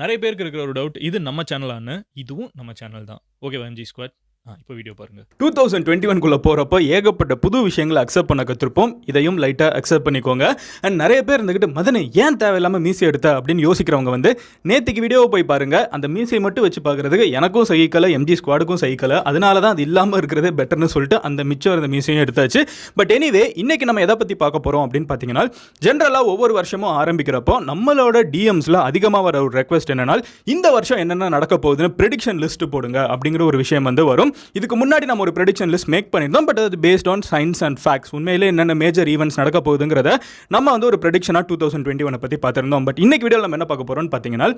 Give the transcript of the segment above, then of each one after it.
நிறைய பேருக்கு இருக்கிற ஒரு டவுட் இது நம்ம சேனலான்னு இதுவும் நம்ம சேனல் தான். ஓகே வஞ்சி ஸ்குவாட் இப்போ வீடியோ பாருங்க. டூ தௌசண்ட் டுவெண்ட்டி ஒன்குள்ளே போகிறப்போ ஏகப்பட்ட புது விஷயங்களை அக்செப்ட் பண்ண கற்றுருப்போம் இதையும் லைட்டாக அக்செப்ட் பண்ணிக்கோங்க. அண்ட் நிறைய பேர் இருந்துக்கிட்டு மதனை ஏன் தேவையில்லாமல் மீசி எடுத்த? அப்படின்னு யோசிக்கிறவங்க வந்து நேற்றுக்கு வீடியோவை போய் பாருங்க. அந்த மீசையை மட்டும் வச்சு பார்க்குறதுக்கு எனக்கும் சகிக்கலை எம்ஜி ஸ்குவாடுக்கும் சகிக்கலை. அதனால தான் அது இல்லாமல் இருக்கிறதே பெட்டர்னு சொல்லிட்டு அந்த மிச்சம் இருந்த மீசையும் எடுத்தாச்சு. பட் எனிவே இன்னைக்கு நம்ம எதை பற்றி பார்க்க போகிறோம் அப்படின்னு பார்த்தீங்கன்னா ஜென்ரலாக ஒவ்வொரு வருஷமும் ஆரம்பிக்கிறப்போ நம்மளோட டிஎம்ஸில் அதிகமாக வர ஒரு ரெக்வஸ்ட் என்னன்னா இந்த வருஷம் என்னென்ன நடக்க போகுதுன்னு ப்ரெடிக்ஷன் லிஸ்ட் போடுங்க. அப்படிங்கிற ஒரு விஷயம் வந்து வரும். இதுக்கு முன்னாடி நம்ம ஒரு ப்ரெடிக்ஷன் லிஸ்ட் மேக் பண்ணியிருந்தோம். பட் அது based on science and facts உண்மையிலே என்னென்ன மேஜர் ஈவெண்ட்ஸ் நடக்க போகுதுங்கிறத நம்ம வந்து ஒரு ப்ரெடிக்ஷனாக டூ தௌசண்ட் டுவெண்ட்டி ஒனை பற்றி பார்த்துருந்தோம். பட் இன்னைக்கு வீடியோவில் நம்ம என்ன பார்க்க போகிறோம்னு பார்த்தீங்கன்னா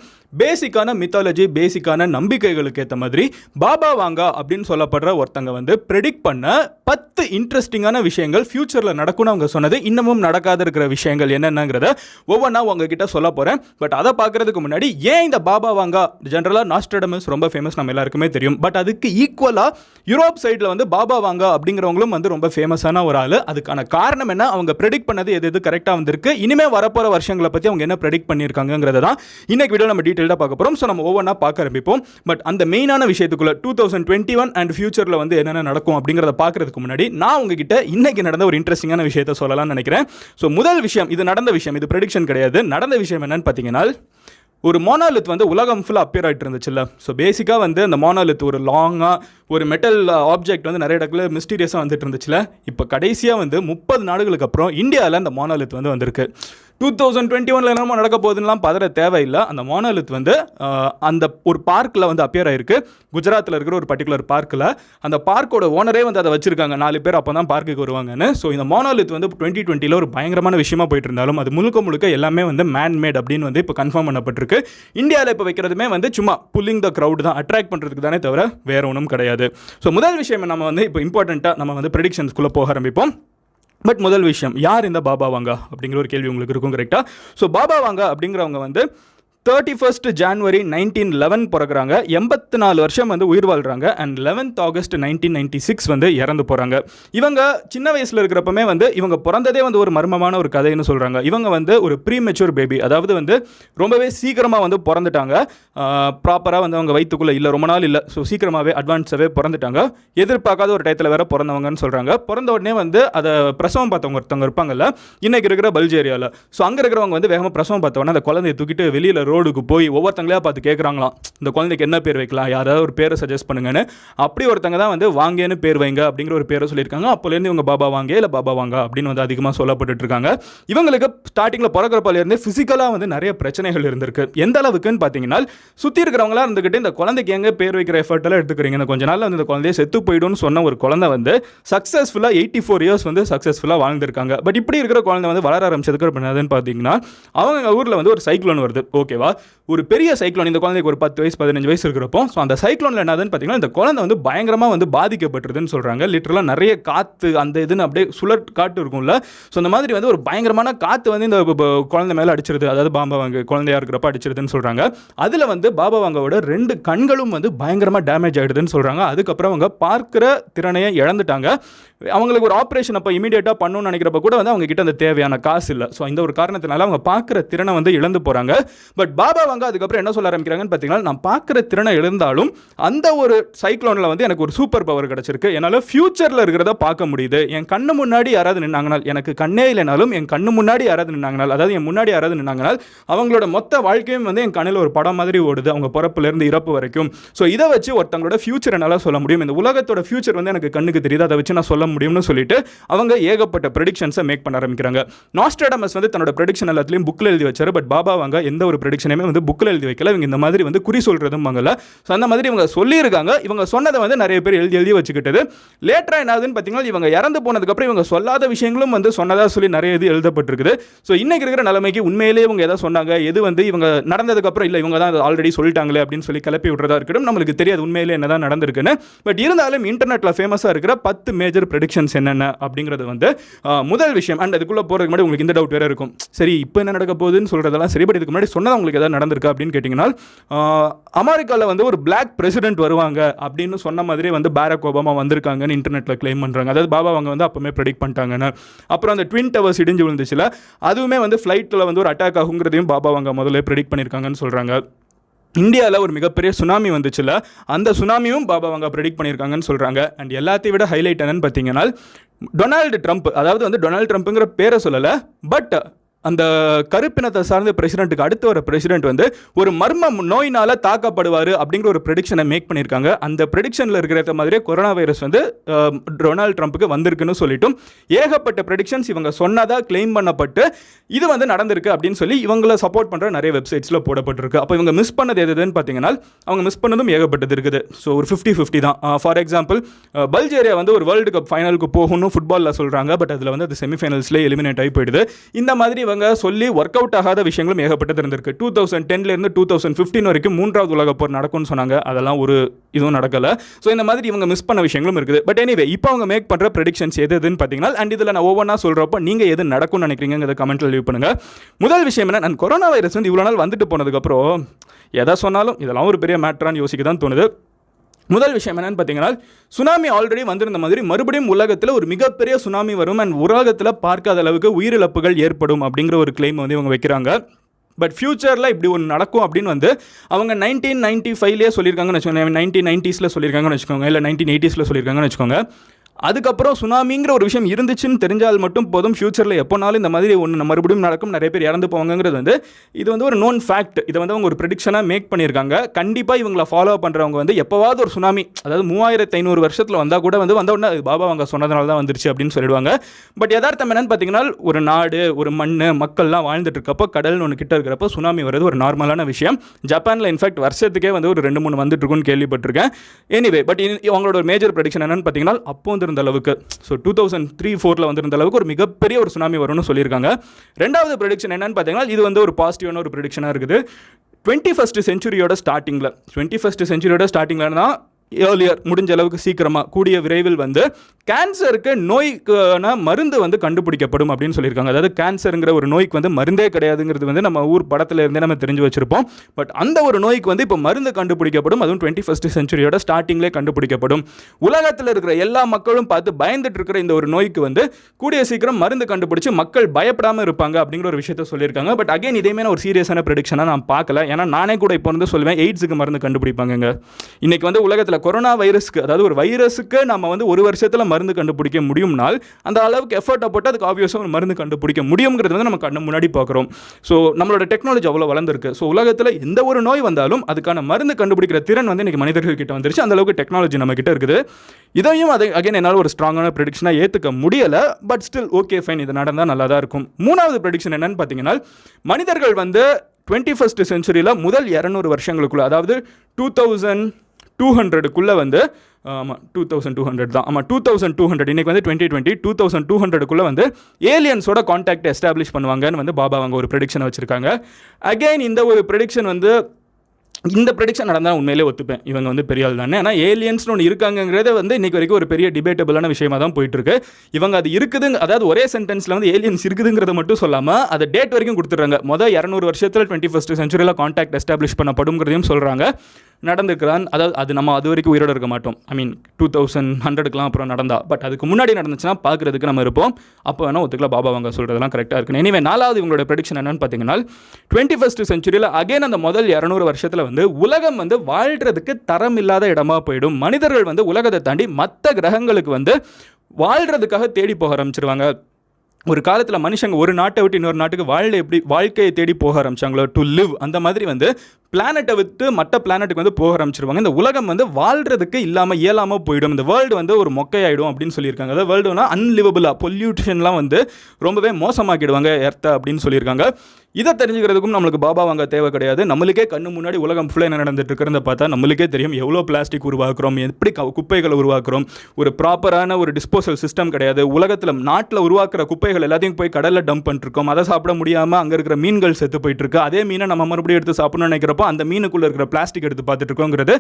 பேசிக்கான மித்தாலஜி பேசிக்கான நம்பிக்கைகளுக்கு ஏற்ற மாதிரி பாபா வாங்கா அப்படின்னு சொல்லப்படுற ஒருத்தங்க வந்து ப்ரெடிக்ட் பண்ண பத்து இன்ட்ரெஸ்டிங்கான விஷயங்கள் ஃபியூச்சரில் நடக்கும்னு அவங்க சொன்னது இன்னமும் நடக்காத இருக்கிற விஷயங்கள் என்னென்னங்கிறத ஒவ்வொன்றா உங்ககிட்ட சொல்ல போகிறேன் பட் அதை பார்க்கறதுக்கு முன்னாடி ஏன் இந்த பாபா வாங்கா ஜென்ரலாக நாஸ்டடமஸ் ரொம்ப ஃபேமஸ் நம்ம எல்லாருக்குமே தெரியும். பட் அதுக்கு ஈக்குவலாக யூரோப் சைடில் வந்து பாபா வாங்கா அப்படிங்கிறவங்களும் வந்து ரொம்ப ஃபேமஸான ஒரு ஆள். அதுக்கான காரணம் என்ன? அவங்க ப்ரெடிக்ட் பண்ணது எது எது கரெக்டாக வந்திருக்கு? இனிமேல் வரப்போகிற வருஷங்களை பற்றி அவங்க என்ன ப்ரெடிக்ட் பண்ணியிருக்காங்கிறத தான் இன்னைக்கு வீடியோ நம்ம டீட்டெயிலாக பார்க்க போகிறோம் ஸோ நம்ம ஒவ்வொன்றா பார்க்க ஆரம்பிப்போம். பட் அந்த மெயினான விஷயத்துக்குள்ளே two thousand twenty one and ஃபியூச்சரில் வந்து என்னென்ன நடக்கும் அப்படிங்கிறத பார்க்கறதுக்கு முன்னாடி நான் உங்ககிட்ட இன்னைக்கு நடந்த ஒரு இன்ட்ரெஸ்டிங்கான விஷயத்தை சொல்லலாம்னு நினைக்கிறேன். ஸோ முதல் விஷயம் இது நடந்த விஷயம் இது ப்ரெடிக்ஷன் கிடையாது. நடந்த விஷயம் என்னன்னு பார்த்தீங்கன்னா ஒரு மோனாலித் வந்து உலகம் ஃபுல்லாக அப்பியர் ஆகிட்டு இருந்துச்சுல்ல. ஸோ பேசிக்காக வந்து அந்த மோனாலித் ஒரு லாங்காக ஒரு மெட்டல் ஆப்ஜெக்ட் வந்து நிறைய இடத்துல மிஸ்டீரியஸாக வந்துட்டு இருந்துச்சுல இப்போ கடைசியாக வந்து முப்பது நாடுகளுக்கு அப்புறம் இந்தியாவில் அந்த மோனாலித் வந்து வந்திருக்கு. டூ தௌசண்ட் டுவெண்ட்டி ஒனில் என்னமோ நடக்க போகுதுலாம் பதற தேவையில்லை. அந்த மோனலித் வந்து அந்த ஒரு பார்க்கில் வந்து அப்பியர் ஆயிருக்கு. குஜராத்தில் இருக்கிற ஒரு பர்டிகுலர் பார்க்கில் அந்த பார்க்கோட ஓனரே வந்து அதை வச்சிருக்காங்க. நாலு பேர் அப்போ தான் பார்க்குக்கு வருவாங்கன்னு. ஸோ இந்த மோனாலித் வந்து டுவெண்ட்டி டுவெண்ட்டியில் ஒரு பயங்கரமான விஷயமா போயிட்டு இருந்தாலும் அது முழுக்க முழுக்க எல்லாமே வந்து மேன்மேட் அப்படின்னு வந்து இப்போ கன்ஃபார்ம் பண்ணப்பட்டிருக்கு. இந்தியாவில் இப்போ வைக்கிறதுமே வந்து சும்மா புல்லிங் த க்ரௌட் தான் அட்ராக்ட் பண்ணுறதுக்கு தானே தவிர வேற ஒன்றும் கிடையாது. ஸோ முதல் விஷயம் நம்ம வந்து இப்போ இம்பார்ட்டண்ட்டாக நம்ம வந்து ப்ரெடிக்ஷன்ஸ்குள்ளே போக ஆரம்பிப்போம். பட் முதல் விஷயம் யார் இந்த பாபா வாங்கா? அப்படிங்கிற ஒரு கேள்வி உங்களுக்கு இருக்கும் கரெக்டாக ஸோ பாபா வாங்கா அப்படிங்கிறவங்க வந்து thirty first January nineteen eleven பிறகுறாங்க. எண்பத்தி நாலு வருஷம் வந்து உயிர் வாழ்கிறாங்க and eleventh August nineteen ninety six வந்து இறந்து போகிறாங்க இவங்க சின்ன வயசில் இருக்கிறப்பமே வந்து இவங்க பிறந்ததே வந்து ஒரு மர்மமான ஒரு கதைன்னு சொல்கிறாங்க இவங்க வந்து ஒரு ப்ரீ மெச்சூர் பேபி அதாவது வந்து ரொம்பவே சீக்கிரமாக வந்து பிறந்துட்டாங்க. ப்ராப்பராக வந்து அவங்க வயிற்றுக்குள்ளே இல்லை ரொம்ப நாள் இல்லை. ஸோ சீக்கிரமாகவே அட்வான்ஸாகவே பிறந்துட்டாங்க. எதிர்பார்க்காத ஒரு டயத்தில் வேற பிறந்தவங்கன்னு சொல்கிறாங்க பிறந்த உடனே வந்து அதை பிரசவம் பார்த்தவங்க ஒருத்தவங்க இருப்பாங்கல்ல இன்றைக்கி இருக்கிற பல்ஜேரியாவில் ஸோ அங்கே இருக்கிறவங்க வந்து வேகமாக பிரசவம் பார்த்தவொடனே அந்த குழந்தைய தூக்கிட்டு வெளியில் ரோடுக்கு போய் ஒவ்வொருத்தங்களையா பார்த்து கேட்குறாங்களாம் இந்த குழந்தைக்கு என்ன பேர் வைக்கலாம்? யாராவது ஒரு பேரை சஜஸ்ட் பண்ணுங்கன்னு. அப்படி ஒருத்தங்க தான் வந்து வாங்கேன்னு பேர் வைங்க அப்படிங்கிற ஒரு பேரை சொல்லியிருக்காங்க. அப்போலேருந்து இவங்க பாபா வாங்க இல்லை பாபா வாங்க அப்படின்னு வந்து அதிகமாக சொல்லப்பட்டுட்டு இருக்காங்க. இவங்களுக்கு ஸ்டார்டிங்கில் பிறக்கிறப்பாலேருந்து ஃபிசிக்கலாக வந்து நிறைய பிரச்சனைகள் இருந்திருக்கு. எந்த அளவுக்குன்னு பார்த்தீங்கன்னா சுற்றி இருக்கிறவங்களா இருந்துக்கிட்டு இந்த குழந்தைக்கு எங்கே பேர் வைக்கிற எஃபர்ட் எல்லாம் எடுத்துக்கிறீங்க? இந்த கொஞ்ச நாள் வந்து இந்த குழந்தைய செத்து போயிடும்னு சொன்ன ஒரு குழந்தை வந்து சக்ஸஸ்ஃபுல்லாக எயிட்டி ஃபோர் இயர்ஸ் வந்து சக்ஸஸ்ஃபுல்லாக வாழ்ந்திருக்காங்க. பட் இப்படி இருக்கிற குழந்தை வந்து வளர ஆரம்பிச்சதுக்கு என்னதுன்னு பார்த்தீங்கன்னா அவங்க ஊரில் வந்து ஒரு சைக்ளோன் வருது. ஓகேவா? ஒரு பெரிய சைக்ளோன் இந்த குழந்தைக்கு ஒரு பத்து வயசு பதினஞ்சு வயசு இருக்கிறப்போ ஸோ அந்த சைக்ளோனில் என்னதுன்னு பார்த்தீங்கன்னா இந்த குழந்தை வந்து பயங்கரமாக வந்து பாதிக்கப்பட்டுருதுன்னு சொல்கிறாங்க லிட்டரலாக நிறைய காற்று அந்த இதுன்னு அப்படியே சுழற் காட்டு இருக்கும்ல. ஸோ அந்த மாதிரி வந்து ஒரு பயங்கரமான காற்று வந்து இந்த குழந்தை மேலே அடிச்சிருது. அதாவது பாபா வாங்க குழந்தையாக இருக்கிறப்ப அடிச்சிருதுன்னு சொல்கிறாங்க அதில் வந்து பாபா வாங்கோட ரெண்டு கண்களும் வந்து பயங்கரமாக டேமேஜ் ஆகிடுதுன்னு சொல்கிறாங்க அதுக்கப்புறம் அவங்க பார்க்குற திறனையை இழந்துட்டாங்க. அவங்களுக்கு ஒரு ஆப்ரேஷன் அப்போ இமீடியட்டாக பண்ணணும்னு நினைக்கிறப்ப கூட வந்து அவங்க கிட்ட அந்த தேவையான காசு இல்லை. ஸோ இந்த ஒரு காரணத்தினால அவங்க பார்க்குற திறனை வந்து இழந்து போகிறாங்க பட் பாபா வாங்க அதுக்கப்புறம் என்ன சொல்ல ஆரம்பிக்கிறாங்கன்னு பார்த்தீங்கன்னா நான் பார்க்குற திறனை எழுந்தாலும் அந்த ஒரு சைக்ளோனில் வந்து எனக்கு ஒரு சூப்பர் பவர் கிடச்சிருக்கு. என்னால் ஃபியூச்சரில் இருக்கிறத பார்க்க முடியுது. என் கண்ணு முன்னாடி யாராவது நின்னாங்கனால் எனக்கு கண்ணே இல்லைனாலும் என் கண்ணு முன்னாடி யாராவது நின்னாங்கனால் அதாவது என் முன்னாடி யாராவது நின்னாங்கனால் அவங்களோட மொத்த வாழ்க்கையும் வந்து என் கண்ணில் ஒரு படம் மாதிரி ஓடுது. அவங்க பிறப்புலேருந்து இறப்பு வரைக்கும். ஸோ இதை வச்சு ஒருத்தங்களோட ஃபியூச்சர் என்னால் சொல்ல முடியும். இந்த உலகத்தோட ஃபியூச்சர் வந்து எனக்கு கண்ணுக்கு தெரியுது. அதை வச்சு நான் சொல்ல முடியும்னு சொல்லிட்டு அவங்க ஏகப்பட்ட ப்ரெடிக்ஷன்ஸை மேக் பண்ண ஆரம்பிக்கிறாங்க. நாஸ்டாடமஸ் வந்து தன்னோட ப்ரெடிக்ஷன் எல்லாத்துலேயும் புக்கில் எழுதி வச்சாரு. பட் பாபா வாங்க எந்த ஒரு செக்ஷனையுமே வந்து புக்கில் எழுதி வைக்கல. இவங்க இந்த மாதிரி வந்து குறி சொல்கிறதும் வாங்கல ஸோ அந்த மாதிரி இவங்க சொல்லியிருக்காங்க. இவங்க சொன்னதை வந்து நிறைய பேர் எழுதி எழுதி வச்சுக்கிட்டது. லேட்டராக என்ன ஆகுதுன்னு பார்த்தீங்கன்னா இவங்க இறந்து போனதுக்கப்புறம் இவங்க சொல்லாத விஷயங்களும் வந்து சொன்னதாக சொல்லி நிறைய இது எழுதப்பட்டிருக்குது. ஸோ இன்னைக்கு இருக்கிற நிலைமைக்கு உண்மையிலேயே இவங்க எதாவது சொன்னாங்க? எது வந்து இவங்க நடந்ததுக்கப்புறம் இல்லை இவங்க தான் ஆல்ரெடி சொல்லிட்டாங்களே அப்படின்னு சொல்லி கிளப்பி விட்றதா இருக்கட்டும் நம்மளுக்கு தெரியாது உண்மையிலே என்னதான் நடந்திருக்குன்னு. பட் இருந்தாலும் இன்டர்நெட்டில் ஃபேமஸாக இருக்கிற பத்து மேஜர் ப்ரெடிக்ஷன்ஸ் என்னென்ன அப்படிங்கிறது வந்து முதல் விஷயம் அண்ட் அதுக்குள்ளே போகிறதுக்கு முன்னாடி உங்களுக்கு இந்த டவுட் வேறு இருக்கும். சரி இப்போ என்ன நடக்க போகுதுன்னு சொல்கிறதெல்லாம் சரி பட் இதுக்கு முன்னாடி சொன்னதை உங்களுக்கு ஏதாவது நடந்திருக்கா அப்படின்னு கேட்டிங்கன்னா அமெரிக்காவில் வந்து ஒரு பிளாக் பிரசிடென்ட் வருவாங்க அப்படின்னு சொன்ன மாதிரி வந்து பாரக் ஒபாமா வந்திருக்காங்கன்னு இன்டர்நெட்டில் கிளைம் பண்ணுறாங்க அதாவது பாபா அவங்க வந்து அப்போமே ப்ரெடிக்ட் பண்ணிட்டாங்கன்னு. அப்புறம் அந்த ட்வின் டவர்ஸ் இடிஞ்சு விழுந்துச்சுல அதுவுமே வந்து ஃப்ளைட்டில் வந்து ஒரு அட்டாக் ஆகுங்கிறதையும் பாபா அவங்க முதல்ல ப்ரெடிக்ட் பண்ணியிருக்காங்கன்னு சொல்கிறாங்க இந்தியாவில் ஒரு மிகப்பெரிய சுனாமி வந்துச்சுல அந்த சுனாமியும் பாபா அவங்க ப்ரெடிக்ட் பண்ணியிருக்காங்கன்னு சொல்கிறாங்க அண்ட் எல்லாத்தையும் விட ஹைலைட் என்னன்னு பார்த்தீங்கன்னா டொனால்டு ட்ரம்ப் அதாவது வந்து டொனால்டு ட்ரம்ப்புங்கிற பேரை சொல்லலை பட் அந்த கருப்பினத்தை சார்ந்த பிரசிடென்ட்டுக்கு அடுத்து வர பிரசிடென்ட் வந்து ஒரு மர்ம நோயினால் தாக்கப்படுவார் அப்படிங்கிற ஒரு ப்ரெடிக்ஷனை மேக் பண்ணியிருக்காங்க. அந்த ப்ரெடிக்ஷனில் இருக்கிற மாதிரியே கொரோனா வைரஸ் வந்து டொனால்ட் டொனால்டு ட்ரம்ப்புக்கு வந்திருக்குன்னு சொல்லிட்டும். ஏகப்பட்ட ப்ரெடிக்ஷன்ஸ் இவங்க சொன்னதாக கிளைம் பண்ணப்பட்டு இது வந்து நடந்திருக்கு அப்படின்னு சொல்லி இவங்களை சப்போர்ட் பண்ணுற நிறைய வெப்சைட்ஸில் போடப்பட்டிருக்கு. அப்போ இவங்க மிஸ் பண்ணது எதுன்னு பார்த்தீங்கன்னா அவங்க மிஸ் பண்ணதும் ஏகப்பட்டது இருக்குது. ஸோ ஒரு ஃபிஃப்டி ஃபிஃப்டி தான். ஃபார் எக்ஸாம்பிள் பல்ஜேரியா வந்து ஒரு வேர்ல்டு கப் ஃபைனலுக்கு போகணும் ஃபுட்பாலில் சொல்கிறாங்க பட் அதில் வந்து அது செமிஃபைனல்ஸ்லேயே எலிமினேட் ஆகி போயிடுது. இந்த மாதிரி இவங்க சொல்லி ஒர்க் அவுட் ஆகாத விஷயங்களும் ஏகப்பட்டது இருந்திருக்கு. டூ தௌசண்ட் டென்லேருந்து டூ தௌசண்ட் ஃபிஃப்டின் வரைக்கும் மூன்றாவது உலக போர் நடக்கும்னு சொன்னாங்க. அதெல்லாம் ஒரு இதுவும் நடக்கலை. ஸோ இந்த மாதிரி இவங்க மிஸ் பண்ண விஷயங்களும் இருக்குது. பட் எனிவே இப்போ அவங்க மேக் பண்ணுற ப்ரெடிக்ஷன்ஸ் எது எதுன்னு பார்த்தீங்கன்னா அண்ட் இதில் நான் ஒவ்வொன்றா சொல்கிறப்போ நீங்கள் எது நடக்கும்னு நினைக்கிறீங்கிறத கமெண்ட்டில் லீவ் பண்ணுங்கள் முதல் விஷயம் என்ன நான் கொரோனா வைரஸ் வந்து இவ்வளோ நாள் வந்துட்டு போனதுக்கப்புறம் எதை சொன்னாலும் இதெல்லாம் ஒரு பெரிய மேட்டரான்னு யோசிக்க தான் தோணுது. முதல் விஷயம் என்னன்னு பார்த்தீங்கன்னா சுனாமி ஆல்ரெடி வந்திருந்த மாதிரி மறுபடியும் உலகத்தில் ஒரு மிகப்பெரிய சுனாமி வரும் அண்ட் உலகத்தில் பார்க்காத அளவுக்கு உயிரிழப்புகள் ஏற்படும் அப்படிங்கிற ஒரு கிளைம் வந்து இவங்க வைக்கிறாங்க. பட் ஃபியூச்சரில் இப்படி ஒன்று நடக்கும் அப்படின்னு வந்து அவங்க நைன்டீன் நைன்ட்டி ஃபைவ்லேயே சொல்லியிருக்காங்கன்னு வச்சுக்கோங்க நைன்டீன் நைன்ட்டீஸில் சொல்லியிருக்காங்கன்னு வச்சுக்கோங்க இல்லை நைன்டீன் எயிட்டிஸில் சொல்லியிருக்காங்கன்னு வச்சுக்கோங்க. அதுக்கப்புறம் சுனாமிங்கிற ஒரு விஷயம் இருந்துச்சுன்னு தெரிஞ்சால் மட்டும் போதும். ஃபியூச்சரில் எப்போனாலும் இந்த மாதிரி ஒன்று மறுபடியும் நடக்கும். நிறைய பேர் இறந்து போவாங்கிறது வந்து இது வந்து ஒரு நோன் ஃபேக்ட் இதை வந்து அவங்க ஒரு ப்ரெடிக்ஷனாக மேக் பண்ணியிருக்காங்க. கண்டிப்பாக இவங்களை ஃபாலோ பண்ணுறவங்க வந்து எப்போவாவது ஒரு சுனாமி அதாவது மூவாயிரத்து ஐநூறு வருஷத்தில் வந்தால் கூட வந்து வந்த உடனே அது பாபா அவங்க சொன்னதுனால தான் வந்துருச்சு அப்படின்னு சொல்லிடுவாங்க. பட் யதார்த்தம் என்னன்னு பார்த்தீங்கன்னா ஒரு நாடு ஒரு மண் மக்கள்லாம் வாழ்ந்துட்டு இருக்கப்போ கடல்னு ஒன்று கிட்ட இருக்கிறப்போ சுனாமி வர்றது ஒரு நார்மலான விஷயம். ஜப்பானில் இன்ஃபேக்ட் வருஷத்துக்கே வந்து ஒரு ரெண்டு மூணு வந்துட்டு இருக்குன்னு கேள்விப்பட்டிருக்கேன். எனிவே பட் அவங்களோட ஒரு மேஜர் ப்ரெடிக்ஷன் என்னன்னு பார்த்தீங்கன்னா அப்போ வந்திருந்த அளவுக்கு ஸோ டூ தௌசண்ட் த்ரீ ஃபோரில் வந்திருந்த அளவுக்கு ஒரு மிகப்பெரிய ஒரு சுனாமி வரும்னு சொல்லியிருக்காங்க. ரெண்டாவது ப்ரடிக்ஷன் என்னன்னு பார்த்தீங்கன்னா இது வந்து ஒரு பாசிட்டிவான ஒரு ப்ரடிக்ஷனாக இருக்குது. டுவெண்ட்டி ஃபஸ்ட் செஞ்சுரியோட ஸ்டார்டிங்கில் டுவெண்ட்டி ஃபஸ்ட் செஞ்சுரியோட ஸ்டார்டிங்கில் தான் ஏர்லியர் முடிஞ்ச அளவுக்கு சீக்கிரமாக கூடிய விரைவில் வந்து கேன்சருக்கு நோய்க்கான மருந்து வந்து கண்டுபிடிக்கப்படும் அப்படின்னு சொல்லியிருக்காங்க. அதாவது கேன்சருங்கிற ஒரு நோய்க்கு வந்து மருந்தே கிடையாதுங்கிறது வந்து நம்ம ஊர் படத்தில் இருந்தே நம்ம தெரிஞ்சு வச்சிருப்போம். பட் அந்த ஒரு நோய்க்கு வந்து இப்போ மருந்து கண்டுபிடிக்கப்படும். அதுவும் டுவெண்ட்டி ஃபஸ்ட் செஞ்சுரியோட ஸ்டார்டிங்லேயே கண்டுபிடிக்கப்படும். உலகத்தில் இருக்கிற எல்லா மக்களும் பார்த்து பயந்துட்டு இருக்கிற இந்த ஒரு நோய்க்கு வந்து கூடிய சீக்கிரம் மருந்து கண்டுபிடிச்சு மக்கள் பயப்படாமல் இருப்பாங்க அப்படிங்கிற ஒரு விஷயத்த சொல்லியிருக்காங்க. பட் அகைன் இதேமே ஒரு சீரியஸான ப்ரெடிக்ஷனாக நான் பார்க்கல. ஏன்னா நானே கூட இப்போ வந்து சொல்லுவேன் எய்ட்ஸுக்கு மருந்து கண்டுபிடிப்பாங்க இன்னைக்கு வந்து உலகத்தில் கொரோனா வைரஸ்க்கு அதாவது ஒரு வைரஸுக்கு நம்ம வந்து ஒரு வருஷத்தில் மருந்து கண்டுபிடிக்க முடியும்னால் அந்த அளவுக்கு எஃபர்ட்டை போட்டு அதுக்கு ஆப்வியஸாக ஒரு மருந்து கண்டுபிடிக்க முடியுங்கிறது வந்து நம்ம கண்ணு முன்னாடி பார்க்குறோம். ஸோ நம்மளோட டெக்னாலஜி அவ்வளோ வளர்ந்துருக்கு. ஸோ உலகத்தில் எந்த ஒரு நோய் வந்தாலும் அதுக்கான மருந்து கண்டுபிடிக்கிற திறன் வந்து இன்றைக்கி மனிதர்கள் கிட்ட வந்துருச்சு. அந்த அளவுக்கு டெக்னாலஜி நம்ம கிட்ட இருக்குது. இதையும் அதை அகைன் என்னால் ஒரு ஸ்ட்ராங்கான ப்ரெடிக்ஷனாக ஏற்றுக்க முடியலை. பட் ஸ்டில் ஓகே ஃபைன் இது நடந்தால் நல்லா தான் இருக்கும். மூணாவது ப்ரெடிக்ஷன் என்னன்னு பார்த்தீங்கன்னா மனிதர்கள் வந்து டுவெண்ட்டி ஃபஸ்ட் செஞ்சுரியில் முதல் இரநூறு வருஷங்களுக்குள்ள அதாவது டூ தௌசண்ட் டூ ஹண்ட்ரடுக்குள்ளே வந்து ஆமாம் டூ தௌசண்ட் டூ ஹண்ட்ரட் தான். ஆமாம் டூ தௌசண்ட் டூ ஹண்ட்ரட் இன்றைக்கி வந்து twenty twenty two thousand two ஹண்ட்ரடுக்குள்ளே வந்து ஏலியன்ஸோட காண்டாக்ட் எஸ்டாப்ளிஷ் பண்ணுவாங்கன்னு வந்து பாபா அவங்க ஒரு ப்ரெடிக்ஷனை வச்சுருக்காங்க. அகைன் இந்த ஒரு ப்ரெடிக்ஷன் வந்து இந்த ப்ரெடிக்ஷன் நடந்தால் உண்மையிலே ஒத்துப்பேன். இவங்க வந்து பெரிய ஆள் தானே. ஆனால் ஏலியன்ஸ்னு ஒன்று இருக்காங்கங்கிறத வந்து இன்னைக்கு வரைக்கும் ஒரு பெரிய டிபேட்டபிளான விஷயமா தான் போயிட்டு இருக்கு இவங்க அது இருக்குதுங்க அதாவது ஒரே சென்டென்ஸில் வந்து ஏலியன்ஸ் இருக்குதுங்கிறத மட்டும் சொல்லாமல் அதை டேட் வரைக்கும் கொடுத்துட்றாங்க. மொதல் இரநூறு வருஷத்தில் டுவெண்ட்டி ஃபஸ்ட் செஞ்சுரியில் காண்டாக்ட் எஸ்டாப்ளிஷ் பண்ணப்படுங்கிறதையும் சொல்கிறாங்க நடந்துக்கிறான் அதாவது அது நம்ம அது வரைக்கும் உயிரோட இருக்க மாட்டோம். ஐ மீன் டூ தௌசண்ட் ஹண்ட்ரடுக்குலாம் அப்புறம் நடந்தா. பட் அதுக்கு முன்னாடி நடந்துச்சுன்னா பார்க்குறதுக்கு நம்ம இருப்போம். அப்போ வேணால் ஒத்துக்கலாம் பாபா அவங்க சொல்கிறதெல்லாம் கரெக்டாக இருக்குன்னு. எனவே நாலாவது இவங்களோட ப்ரெடிக்ஷன் என்னென்னு பார்த்தீங்கன்னா டுவெண்ட்டி ஃபஸ்ட் செஞ்சுரியில் அகைன் அந்த முதல் இரநூறு வருஷத்தில் வந்து உலகம் வந்து வாழ்கிறதுக்கு தரம் இல்லாத இடமா போயிடும். மனிதர்கள் வந்து உலகத்தை தாண்டி மற்ற கிரகங்களுக்கு வந்து வாழ்கிறதுக்காக தேடி போக ஆரம்பிச்சிருவாங்க. ஒரு காலத்தில் மனுஷங்க ஒரு நாட்டை விட்டு இன்னொரு நாட்டுக்கு வாழ எப்படி வாழ்க்கையை தேடி போக ஆரம்பிச்சாங்களோ? டு லிவ் அந்த மாதிரி வந்து பிளானட்டை விட்டு மற்ற பிளானட்டுக்கு வந்து போக ஆரம்பிச்சிருவாங்க. இந்த உலகம் வந்து வாழ்றதுக்கு இல்லாமல் இயலாமல் போயிடும். இந்த வேர்ல்டு வந்து ஒரு மொக்கையாயிடும் அப்படின்னு சொல்லியிருக்காங்க. அதாவது வேர்ல்டுனா அன்லிவபிளாக பொல்யூஷன்லாம் வந்து ரொம்பவே மோசமாக்கிடுவாங்க எர்த்தை அப்படின்னு சொல்லியிருக்காங்க. இதை தெரிஞ்சுக்கிறதுக்கும் நம்மளுக்கு பாபா வாங்க தேவை கிடையாது. நம்மளுக்கே கண்ணு முன்னாடி உலகம் ஃபுல்லாக என்ன நடந்துட்டு இருக்கிறத பார்த்தா நம்மளுக்கே தெரியும் எவ்வளோ பிளாஸ்டிக் உருவாக்குறோம் எப்படி குப்பைகளை உருவாக்குறோம். ஒரு ப்ராப்பரான ஒரு டிஸ்போசல் சிஸ்டம் கிடையாது. உலகத்தில் நாட்டில் உருவாக்குற குப்பைகள் எல்லாத்தையும் போய் கடலில் டம்ப் பண்ணிருக்கோம் அதை சாப்பிட முடியாமல் அங்கே இருக்கிற மீன்கள் செத்து போயிட்டு இருக்கு அதே மீனை நம்ம மறுபடியும் எடுத்து சாப்பிடணும்னு நினைக்கிறப்போ அந்த மீனுக்குள்ளே இருக்கிற பிளாஸ்டிக் எடுத்து பார்த்துட்டு இருக்கோங்கிறது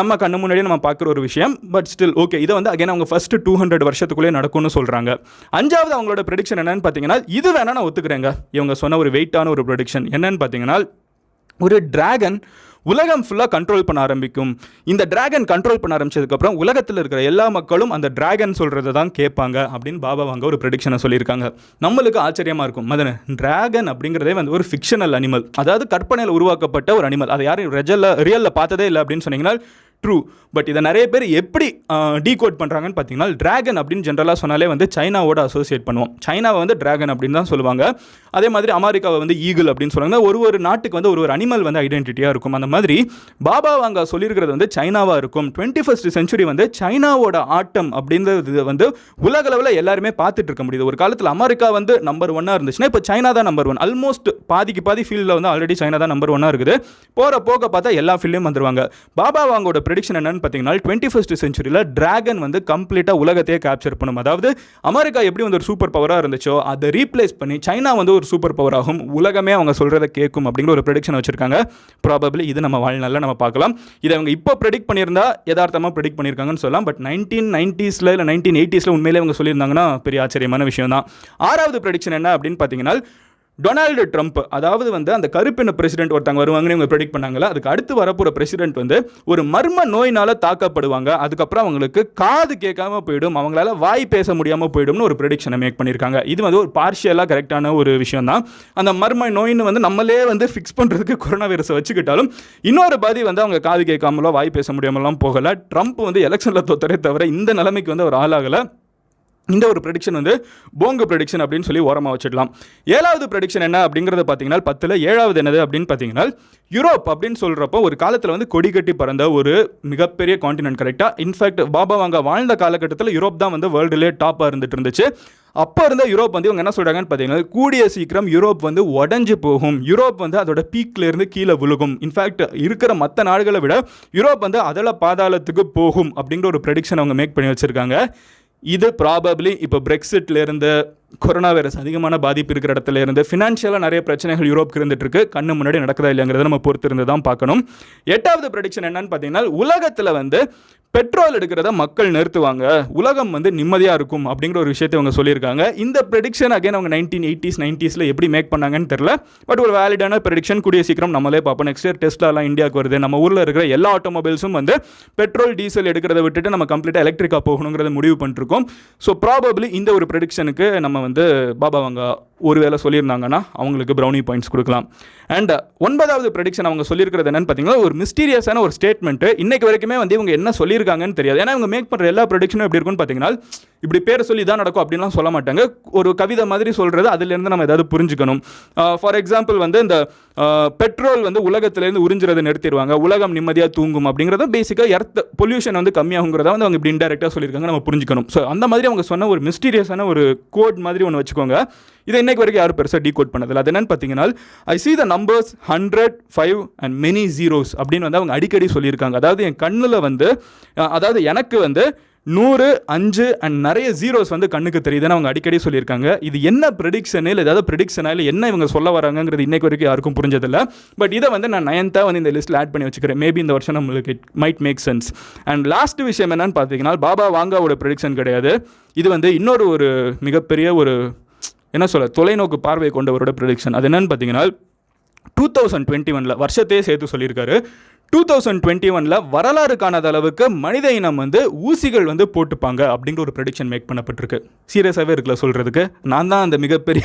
நம்ம கண்ணு முன்னாடியே நம்ம பார்க்குற ஒரு விஷயம். பட் ஸ்டில் ஓகே இதை வந்து அகைன் அவங்க ஃபர்ஸ்ட் டூ ஹண்ட்ரட் வருஷத்துக்குள்ளே நடக்கும்னு சொல்கிறாங்க அஞ்சாவது அவங்களோட ப்ரெடிக்ஷன் என்னன்னு பார்த்தீங்கன்னா இது வேணா நான் ஒத்துக்கிறேங்க. இவங்க சொன்ன ஒரு வெயிட்டான ஒரு ப்ரொடிக்ஷன் என்னன்னு பார்த்தீங்கன்னா ஒரு டிராகன் உலகம் ஃபுல்லாக கண்ட்ரோல் பண்ண ஆரம்பிக்கும். இந்த டிராகன் கண்ட்ரோல் பண்ண ஆரம்பிச்சதுக்கப்புறம் உலகத்தில் இருக்கிற எல்லா மக்களும் அந்த டிராகன் சொல்கிறத தான் கேட்பாங்க அப்படின்னு பாபா வாங்க ஒரு ப்ரெடிக்ஷனை சொல்லியிருக்காங்க. நம்மளுக்கு ஆச்சரியமாக இருக்கும். மதன டிராகன் அப்படிங்கிறதே வந்து ஒரு ஃபிக்ஷனல் அனிமல் அதாவது கற்பனையில் உருவாக்கப்பட்ட ஒரு அனிமல் அதை யாரும் ரெஜல்ல ரியலில் பார்த்ததே இல்லை அப்படின்னு சொன்னீங்கன்னா ட்ரூ பட் இதை நிறைய பேர் எப்படி டீகோட் பண்ணுறாங்கன்னு பார்த்தீங்கன்னா டிராகன் அப்படின்னு ஜென்ரலாக சொன்னாலே வந்து சைனாவோட அசோசியேட் பண்ணுவோம். சைனாவை வந்து ட்ராகன் அப்படின்னு தான் சொல்லுவாங்க. அதே மாதிரி அமெரிக்காவை வந்து ஈகிள் அப்படின்னு சொல்லுவாங்க. ஒரு ஒரு நாட்டுக்கு வந்து ஒரு ஒரு அனிமல் வந்து ஐடென்டிட்டியாக இருக்கும். அந்த மாதிரி பாபா வாங்க சொல்லியிருக்கிறது வந்து சைனாவாக இருக்கும். டுவெண்ட்டி ஃபஸ்ட் செஞ்சுரி வந்து சைனாவோட ஆட்டம் அப்படின்றது வந்து உலக அளவில் எல்லாருமே பார்த்துட்டு இருக்க முடியுது. ஒரு காலத்தில் அமெரிக்கா வந்து நம்பர் ஒன்னாக இருந்துச்சுன்னா இப்போ சைனா தான் நம்பர் ஒன் ஆல்மோஸ்ட் பாதிக்கு பாதி ஃபீல்டில் வந்து ஆல்ரெடி சைனா தான் நம்பர் ஒன்னாக இருக்குது. போகிற போக பார்த்தா எல்லா ஃபீல்டையும் வந்துருவாங்க. பாபா வாங்கோட ப்ரெடிக்ஷன் என்னன்னு பார்த்தீங்கன்னா டுவெண்ட்டி ஃபஸ்ட் செஞ்சுரியில் டிராகன் வந்து கம்ப்ளீட்டாக உலகத்தையே கேப்சர் பண்ணும். அதாவது அமெரிக்கா எப்படி வந்து ஒரு சூப்பர் பவராக இருந்துச்சோ அதை ரீப்ளேஸ் பண்ணி சைனா வந்து ஒரு சூப்பர் பவர் ஆகும். உலகமே அவங்க சொல்கிறத கேட்கும் அப்படிங்கிற ஒரு ப்ரெடிக்ஷன் வச்சிருக்காங்க. ப்ராபப்ளி இது நம்ம வாழ்நாளில் நம்ம பார்க்கலாம். இதை அவங்க இப்போ ப்ரெடிக்ட் பண்ணியிருந்தா யதார்த்தமாக ப்ரெடிக்ட் பண்ணியிருக்காங்கன்னு சொல்லலாம். பட் நைன்டீன் நைன்ட்டீஸில் இல்லை நைன்டீன் எயிட்டிஸில் உண்மையிலே அவங்க சொல்லியிருந்தாங்கன்னா பெரிய ஆச்சரியமான விஷயம் தான் ஆறாவது ப்ரெடிக்ஷன் என்ன அப்படின்னு பார்த்தீங்கன்னா டொனால்டு ட்ரம்ப் அதாவது வந்து அந்த கருப்பின பிரசிடென்ட் ஒருத்தங்க வருவாங்கன்னு இவங்க ப்ரெடிக்ட் பண்ணாங்களா அதுக்கு அடுத்து வரப்போகிற பிரசிடென்ட் வந்து ஒரு மர்ம நோயினால் தாக்கப்படுவாங்க. அதுக்கப்புறம் அவங்களுக்கு காது கேட்காம போயிடும் அவங்களால வாய் பேச முடியாமல் போயிடும்னு ஒரு ப்ரெடிக்ஷனை மேக் பண்ணியிருக்காங்க. இது வந்து ஒரு பார்ஷியலாக கரெக்டான ஒரு விஷயம் தான் அந்த மர்ம நோயின்னு வந்து நம்மளே வந்து ஃபிக்ஸ் பண்ணுறதுக்கு கொரோனா வைரஸை வச்சுக்கிட்டாலும் இன்னொரு பாதி வந்து அவங்க காது கேட்காமலோ வாய் பேச முடியாமலாம் போகலை. ட்ரம்ப் வந்து எலெக்ஷனில் தோத்தரே தவிர இந்த நிலைமைக்கு வந்து அவர் ஆளாகலை. இந்த ஒரு ப்ரெடிக்ஷன் வந்து போங்கு ப்ரெடிக்ஷன் அப்படின்னு சொல்லி ஓரமாக வச்சிடலாம் ஏழாவது ப்ரெடிக்ஷன் என்ன அப்படிங்கிறத பார்த்தீங்கன்னா பத்தில் ஏழாவது என்னது அப்படின்னு பார்த்தீங்கன்னா யூரோப் அப்படின்னு சொல்கிறப்போ ஒரு காலத்தில் வந்து கொடி கட்டி பறந்த ஒரு மிகப்பெரிய காண்டினென்ட் கரெக்டாக இன்ஃபேக்ட் பாபா வாங்க வாழ்ந்த காலகட்டத்தில் யூரோப் தான் வந்து வேர்ல்டுலேயே டாப்பாக இருந்துட்டு இருந்துச்சு. அப்போ இருந்த யூரோப் வந்து இவங்க என்ன சொல்கிறாங்கன்னு பார்த்தீங்கன்னா கூடிய சீக்கிரம் யூரோப் வந்து உடஞ்சி போகும். யூரோப் வந்து அதோட பீக்லேருந்து கீழே விழுகும். இன்ஃபேக்ட் இருக்கிற மற்ற நாடுகளை விட யூரோப் வந்து அதில் பாதாளத்துக்கு போகும் அப்படிங்கிற ஒரு ப்ரெடிக்ஷன் அவங்க மேக் பண்ணி வச்சுருக்காங்க. இது ப்ராபப்ளி இப்போ பிரெக்சிட்லேருந்து கொரோனா வைரஸ் அதிகமான பாதிப்பு இருக்கிற இடத்துல இருந்து ஃபினான்ஷியலாக நிறைய பிரச்சனைகள் யூரோப்க்கு இருந்துட்டு இருக்கு கண்ணு முன்னாடி நடக்குதா இல்லைங்கிறத நம்ம பொறுத்திருந்து தான் பார்க்கணும். எட்டாவது ப்ரடிக்ஷன் என்னன்னு பார்த்தீங்கன்னா உலகத்தில் வந்து பெட்ரோல் எடுக்கிறத மக்கள் நிறுத்துவாங்க. உலகம் வந்து நிம்மதியாக இருக்கும் அப்படிங்கிற ஒரு விஷயத்தை அவங்க சொல்லியிருக்காங்க. இந்த ப்ரெடிக்ஷன் அகைன் அவங்க நைன்டீன் எயிட்டிஸ் நைன்ட்டீஸில் எப்படி மேக் பண்ணாங்கன்னு தெரில பட் ஒரு வேலிடான ப்ரெடிக்ஷன் கூடிய சீக்கிரம் நம்மளே பார்ப்போம். நெக்ஸ்ட் இயர் டெஸ்ட்லாம் இந்தியாவுக்கு வருது. நம்ம ஊரில் இருக்கிற எல்லா ஆட்டோமொபைல்ஸும் வந்து பெட்ரோல் டீசல் எடுக்கிறத விட்டுட்டு நம்ம கம்ப்ளீட்டாக எலக்ட்ரிக்காக போகணுங்கிறத முடிவு பண்ணிருக்கோம். ஸோ ப்ராபப்ளி இந்த ஒரு ப்ரெடிக்ஷனுக்கு நம்ம வந்து பாபா வங்கா ஒருவேளை சொல்லியிருந்தாங்கன்னா அவங்களுக்கு ப்ரௌனி பாயிண்ட்ஸ் கொடுக்கலாம். அண்ட் ஒன்பதாவது ப்ரெடிக்ஷன் அவங்க சொல்லியிருக்கிறது என்னன்னு பார்த்தீங்கன்னா ஒரு மிஸ்டீரியஸான ஒரு ஸ்டேட்மெண்ட்டு இன்னைக்கு வரைக்குமே வந்து இவங்க என்ன சொல்லியிருக்காங்கன்னு தெரியாது. ஏன்னா இவங்க மேக் பண்ணுற எல்லா ப்ரெடிக்ஷனும் எப்படி இருக்குன்னு பார்த்தீங்கன்னா இப்படி பேர் சொல்லி தான் நடக்கும் அப்படின்லாம் சொல்ல மாட்டாங்க. ஒரு கவிதை மாதிரி சொல்கிறது அதுலேருந்து நம்ம ஏதாவது புரிஞ்சுக்கணும். ஃபார் எக்ஸாம்பிள் வந்து இந்த பெட்ரோல் வந்து உலகத்திலேருந்து உறிஞ்சுறதை நிறுத்திடுவாங்க. உலகம் நிம்மதியாக தூங்கும் அப்படிங்கிறத பேசிக்காக எர்த் பொல்யூஷன் வந்து கம்மியாகுங்கிறத வந்து அவங்க இப்படி இன்டெரக்டாக சொல்லியிருக்காங்க. நம்ம புரிஞ்சுக்கணும். ஸோ அந்த மாதிரி அவங்க சொன்ன ஒரு மிஸ்டீரியஸான ஒரு கோட் மாதிரி ஒன்று வச்சுக்கோங்க. இதை இன்னைக்கு வரைக்கும் யாரும் பெருசாக டீகோட் பண்ணதில்லை. அது என்னன்னு பார்த்தீங்கன்னா I see the numbers hundred five and many zeros அப்படின்னு வந்து அவங்க அடிக்கடி சொல்லியிருக்காங்க. அதாவது என் கண்ணில் வந்து அதாவது எனக்கு வந்து நூறு அஞ்சு அண்ட் நிறைய ஜீரோஸ் வந்து கண்ணுக்கு தெரியுதுன்னு அவங்க அடிக்கடி சொல்லியிருக்காங்க. இது என்ன ப்ரெடிக்ஷனு இல்லை ஏதாவது ப்ரெடிக்ஷனா இல்லை என்ன இவங்க சொல்ல வராங்கங்கிறது இன்னைக்கு வரைக்கும் யாருக்கும் புரிஞ்சதில்லை. பட் இதை வந்து நான் நயன்த்தாக வந்து இந்த லிஸ்ட்டில் ஆட் பண்ணி வச்சுக்கிறேன். மேபி இந்த வருஷம் நம்மளுக்கு it might make sense and last விஷயம் என்னன்னு பார்த்தீங்கன்னா பாபா வாங்காவோட ப்ரெடிக்ஷன் கிடையாது. இது வந்து இன்னொரு ஒரு மிகப்பெரிய ஒரு என்ன சொல்ல தொலைநோக்கு பார்வை கொண்டவரோட ப்ரெடிக்ஷன் அது என்னன்னு பார்த்தீங்கன்னா டூ தௌசண்ட் டுவெண்ட்டி ஒனில் வருஷத்தையே சேர்த்து சொல்லியிருக்காரு. டூ தௌசண்ட் டுவெண்ட்டி ஒனில் வரலாறு காணாத அளவுக்கு மனித இனம் வந்து ஊசிகள் வந்து போட்டுப்பாங்க அப்படிங்கிற ஒரு ப்ரெடிக்ஷன் மேக் பண்ணப்பட்டிருக்கு. சீரியஸாகவே இருக்குல்ல சொல்கிறதுக்கு நான் தான் அந்த மிகப்பெரிய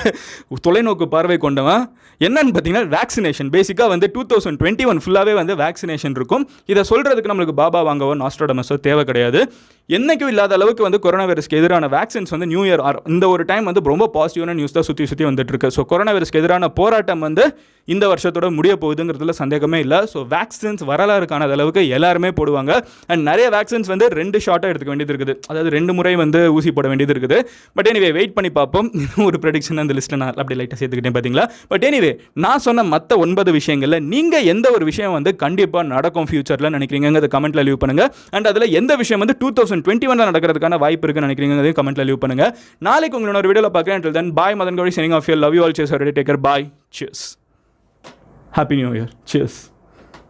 தொலைநோக்கு பார்வை கொண்டவன். என்னன்னு பார்த்தீங்கன்னா வேக்சினேஷன் பேசிக்காக வந்து டூ தௌசண்ட் டுவெண்ட்டி ஒன் ஃபுல்லாகவே வந்து வேக்சினேஷன் இருக்கும். இதை சொல்கிறதுக்கு நம்மளுக்கு பாபா வாங்கவோ நாஸ்ட்ரோடமஸோ தேவை கிடையாது. என்றைக்கும் இல்லாத அளவுக்கு வந்து கொரோனா வைரஸ்க்கு எதிரான வேக்சின்ஸ் வந்து நியூ இயர் இந்த ஒரு டைம் வந்து ரொம்ப பாசிட்டிவான நியூஸ் தான் சுற்றி சுற்றி வந்துட்டு இருக்கு. ஸோ கொரோனா வைரஸ்க்கு எதிரான போராட்டம் வந்து இந்த வருஷத்தோட முடிய போகுதுங்கிறதுல சந்தேகமே இல்லை. ஸோ வேக்சின்ஸ் வரலாறு காணாத அளவுக்கு எல்லாருமே போடுவாங்க. அண்ட் நிறைய வேக்சின்ஸ் வந்து ரெண்டு ஷாட்டாக எடுத்துக்க வேண்டியது இருக்குது. அதாவது ரெண்டு முறை வந்து ஊசி போட வேண்டியது இருக்குது. பட் எனிவே வெயிட் பண்ணி பார்ப்போம். ஒரு ப்ரெடிக்ஷன் அந்த லிஸ்ட்டில் நான் அப்படி லைட்டாக சேர்த்துக்கிட்டேன் பார்த்தீங்களா பட் எனிவே நான் சொன்ன மற்ற ஒன்பது விஷயங்களில் நீங்கள் எந்த ஒரு விஷயம் வந்து கண்டிப்பாக நடக்கும் ஃபியூச்சரில் நினைக்கிறீங்கிறத கமெண்ட்டில் லீவ் பண்ணுங்க. அண்ட் அதில் எந்த விஷயம் வந்து டூ தௌசண்ட் டுவெண்ட்டி ஒனில் நடக்கிறதுக்கான வாய்ப்பு இருக்குன்னு நினைக்கிறீங்கிறதையும் கமெண்ட்டில் லீவ் பண்ணுங்க. நாளைக்கு உங்களோட ஒரு வீடியோவில் பார்க்குறேன். Then bye Madan Gowri signing off your love you all chase take care bye cheers happy new year cheers